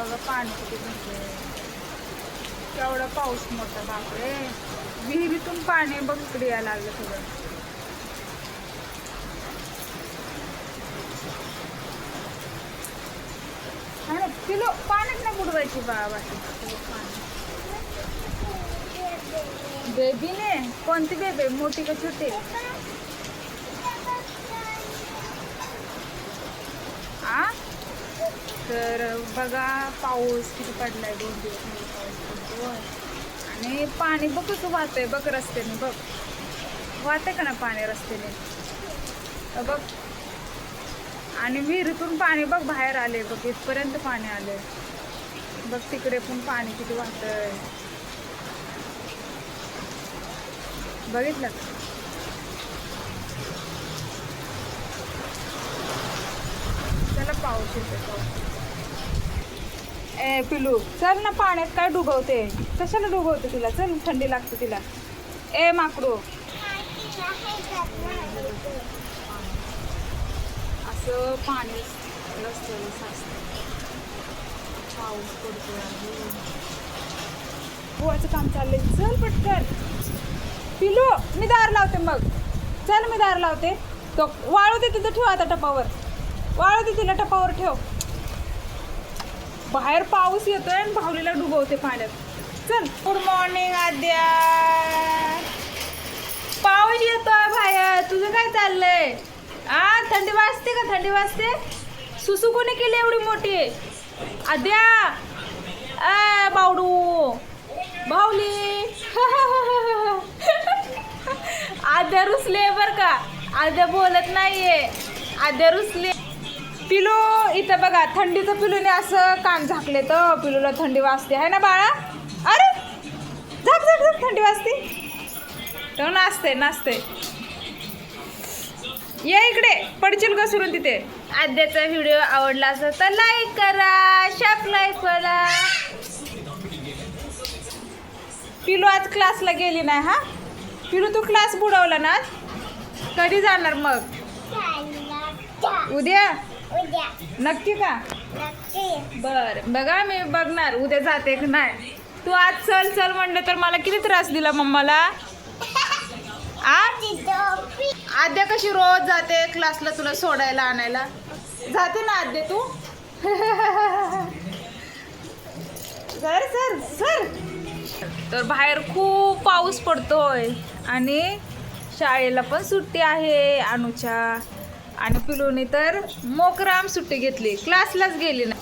बघा पाणी किती भरलंय एवढा पाऊस मोठा बापरे. विहिरीतून पाणी बघ इकडे यायला लागलं थोडं आणि किलो पाण्यात नाही बुडवायची बा वाटी बेबीने कोणती बेबी? मोठी का छोटी आ? तर बघा पाऊस किती पडलाय दोन दिवस पाऊस आणि पाणी बघ कसं वाहतंय बघ रस्त्याने बघ. वाहतंय का ना पाणी रस्त्याने? बघ. आणि विहिरीतून पाणी बघ बाहेर आले बघ इथपर्यंत पाणी आले बघ तिकडे पण पाणी किती वाहतंय. बघितलं का? चला पाऊस येतो पाऊस. ए पिलू चल ना पाण्यात काय डुबवते? कशाला डुबवते तिला? चल थंडी लागते तिला. ए माकडू. असं पाणी रस्त्याला साचतं पाऊस पडतो आहे काम चाललंय. चल पटकन. पिलू मी दार लावते मग. चल मी दार लावते. तो वाळू दे तिथं ठेव आता टपावर. वाळू दे तिला टपावर ठेव. बाहेर पाऊस येतोय आणि भावलीला डुबवते पाण्यात. चल. Good morning Aadya. पाऊस येतोय बाहेर. तुझं काय चाललंय? आ थंडी वाजते का? थंडी वाजते? सुसू कोणी केली एवढी मोठी? आद्या. ए बावडू. भाऊली आद्या रुसले बर का. आद्या बोलत नाहीये. आद्या रुसले पिलू इथं बघा थंडीचं पिलूने असं कान झाकले तर पिलूला थंडी वाजते. आहे ना बाळा? अरे! झाक झाक झाक थंडी वाजते. तो नाचते नाचते ये इकडे पडशील घसरून तिथे? आद्याचा व्हिडिओ आवडला असेल तर लाईक करा शाप लाईक करा पिलू आज क्लासला गेली नाही हा? पिलू तू क्लास बुडवला ना आज? कधी जाणार मग? उद्या? नक्की का? बर. बघा मी बघणार. उद्या जाते की नाही? तू आज चल चल म्हणलं तर मला किती त्रास दिला मम्माला? आद्या कशी रोज जाते क्लासला तुला सोडायला आणायला? जाते ना आद्या तू? Sir sir sir. तर बाहेर खूप पाऊस पडतोय. आणि शाळेला पण सुट्टी आहे अनुच्या. आणि पिलूने तर मोकराम सुट्टी घेतली. क्लासलाच गेली ना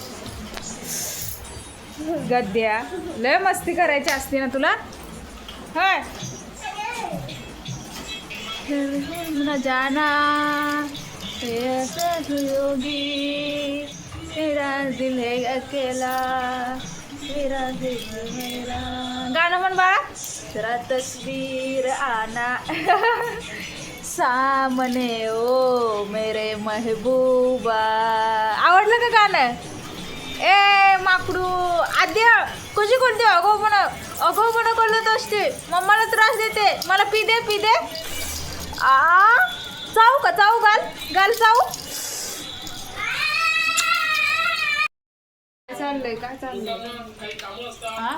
गद्या लय मस्ती करायची असते ना तुला? हय. न जाना योगी मेरा दिल है अकेला मेरा दिल मेरा. गाणं म्हण बाळा. तस्वीर आना सामने ओ मेरे महबूबा। आवडलं का गाणं? ए माकडू आद्य कशी करते अगोपण अगोपण करत असते. मम्माला त्रास देते. मला पी दे पी दे. आ चाऊ का चाऊ घाल घाल चाऊ काय चाललंय काय चाललंय? हा?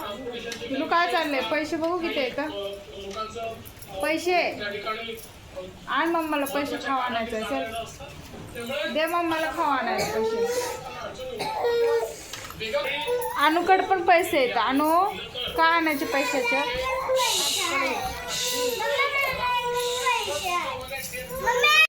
तुला काय चाललंय? पैसे बघू किती आहे का पैसे? आण मम्माला पैसे खावा आणायचं चल. दे मम्माला खावा आणायचं पैसे. अनुकड पण पैसे आहेत. अनु का आणायचे पैशाचे मम्मी